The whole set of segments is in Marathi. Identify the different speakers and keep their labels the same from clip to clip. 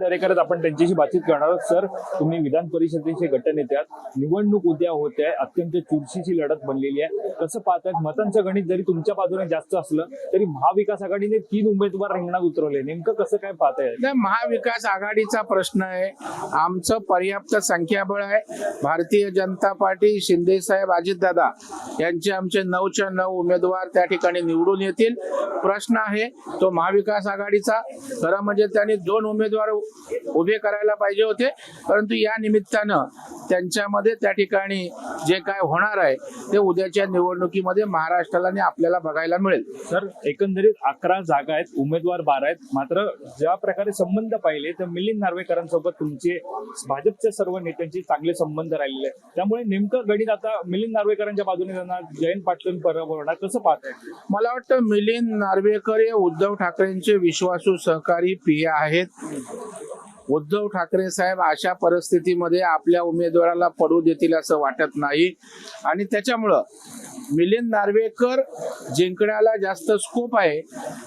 Speaker 1: दरेकरच आपण त्यांच्याशी बातचीत करणार आहोत. सर तुम्ही विधान परिषदेचे गटनेते आहात. निवडणूक उद्या होते आहे. अत्यंत चुरशीची लढत बनलेली आहे. कसं पाहतात मतांचं गणित जरी तुमच्या बाजूने जास्त असलं तरी महाविकास आघाडीने तीन उमेदवार रिंगणात उतरवले. नेमकं कसं काय पाहताय?
Speaker 2: महाविकास आघाडीचा प्रश्न आहे. आमचं पर्याप्त संख्याबळ आहे. भारतीय जनता पार्टी शिंदे साहेब अजितदादा यांचे आमचे नऊच्या नऊ उमेदवार त्या ठिकाणी निवडून येतील. प्रश्न आहे तो महाविकास आघाडीचा. खरं म्हणजे त्यांनी दोन उमेदवार उभे करायला पाहिजे होते. परंतु या निमित्तानं त्यांच्यामध्ये त्या ठिकाणी जे काय होणार आहे ते उद्याच्या निवडणुकीमध्ये महाराष्ट्राला आणि आपल्याला बघायला मिळेल.
Speaker 1: सर एकंदरीत अकरा जागा आहेत उमेदवार बारा आहेत. मात्र ज्या प्रकारे संबंध पाहिले तर मिलिंद नार्वेकरांसोबत तुमचे भाजपच्या सर्व नेत्यांचे चांगले संबंध राहिलेले आहेत. त्यामुळे नेमकं गणित आता मिलिंद नार्वेकरांच्या बाजूने जाणार जयंत पाटील परब होणार कसं पाहताय
Speaker 2: मला वाटतं मिलिंद नार्वेकर हे उद्धव ठाकरेंचे विश्वासू सहकारी प्रिय आहेत. उद्धव ठाकरे साहेब अशा परिस्थितीमध्ये आपल्या उमेदवाराला पडू देतील असं वाटत नाही. आणि त्याच्यामुळं मिलिंद नार्वेकर जिंकण्याला जास्त स्कोप आहे.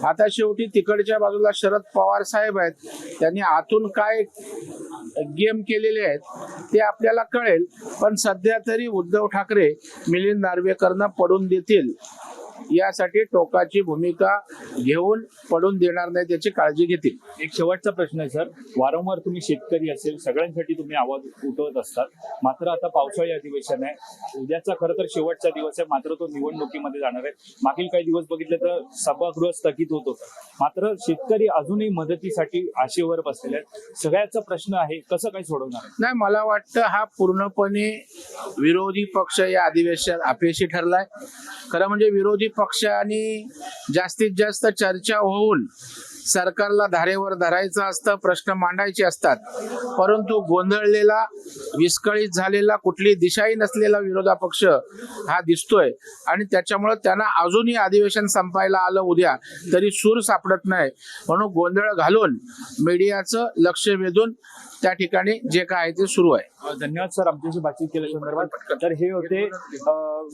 Speaker 2: आता शेवटी तिकडच्या बाजूला शरद पवार साहेब आहेत. त्यांनी आतून काय गेम केलेले आहेत ते आपल्याला कळेल. पण सध्या तरी उद्धव ठाकरे मिलिंद नार्वेकरना पडून देतील. यासाठी टोकाची भूमिका घेऊन पडून देणार नाही त्याची काळजी घेतील.
Speaker 1: एक शेवटचा प्रश्न आहे सर. वारंवार तुम्ही शेतकरी असेल सगळ्यांसाठी तुम्ही आवाज उठवत असतात. मात्र आता पावसाळी अधिवेशन आहे. उद्याचा खरं तर शेवटचा दिवस आहे. मात्र तो निवडणुकीमध्ये जाणार आहे. मागील काही दिवस बघितले तर सभागृह स्थगित होत होतं. मात्र शेतकरी अजूनही मदतीसाठी आशेवर बसलेले आहेत. सगळ्याचा प्रश्न आहे कसं काय सोडवणार?
Speaker 2: नाही मला वाटतं हा पूर्णपणे विरोधी पक्ष या अधिवेशनात अपयशी ठरलाय. खरं म्हणजे विरोधी पक्षाने जास्तीत जास्त चर्चा होऊन सरकारला धारेवर धरायचं असतं प्रश्न मांडायचे असतात. परंतु गोंधळलेला विस्कळीत झालेला कुठली दिशाही नसलेला विरोधा पक्ष हा दिसतोय. आणि त्याच्यामुळे त्यांना अजूनही अधिवेशन संपायला आलं उद्या तरी सूर सापडत नाही. म्हणून गोंधळ घालून मीडियाचं लक्ष वेधून त्या ठिकाणी जे काय आहे ते सुरू आहे.
Speaker 1: धन्यवाद सर आमच्याशी बातचीत केल्या संदर्भात. तर हे होते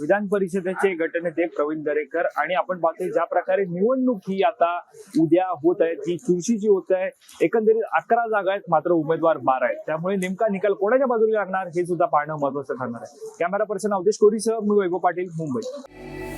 Speaker 1: विधान परिषदेचे गटनेते प्रवीण दरेकर आणि आपण पाहतोय ज्या प्रकारे निवडणूक ही आता उद्या होत आहे ती चुरशीची होत आहे. एकंदरीत अकरा जागा आहेत मात्र उमेदवार बारा आहेत. त्यामुळे नेमका निकाल कोणाच्या बाजूला लागणार हे सुद्धा पाहणं महत्वाचं ठरणार आहे. कॅमेरा पर्सन अवधेश कोरीसह मी वैभव पाटील मुंबई.